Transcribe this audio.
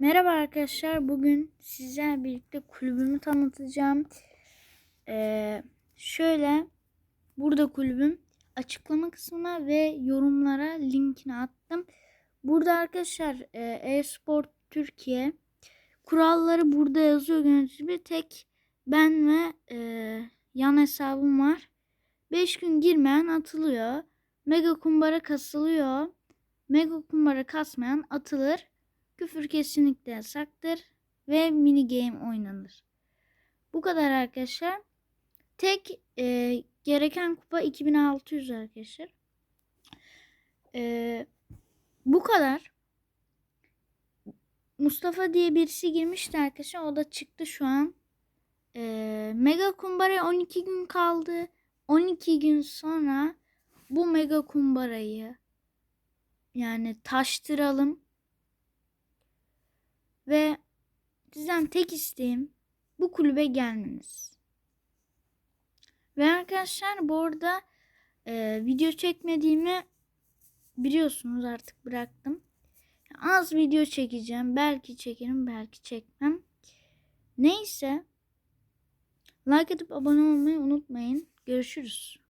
Merhaba arkadaşlar. Bugün sizlerle birlikte kulübümü tanıtacağım. Ee, şöyle burada kulübüm açıklama kısmına ve yorumlara linkini attım. Burada arkadaşlar e, e-spor Türkiye kuralları burada yazıyor gördüğünüz gibi. Tek ben ve e, yan hesabım var. 5 gün girmeyen atılıyor. Mega kumbara kasılıyor. Mega kumbara kasmayan atılır. Küfür kesinlikle yasaktır ve mini game oynanır. Bu kadar arkadaşlar. Tek e, gereken kupa 2600 arkadaşlar. E, bu kadar. Mustafa diye birisi girmişti arkadaşlar. O da çıktı şu an. E, Mega Kumbara'ya 12 gün kaldı. 12 gün sonra bu Mega Kumbara'yı yani taştıralım. Ve sizden tek isteğim bu kulübe gelmeniz. Ve arkadaşlar bu arada e, video çekmediğimi biliyorsunuz artık bıraktım. Az video çekeceğim. Belki çekerim belki çekmem. Neyse. Like atıp abone olmayı unutmayın. Görüşürüz.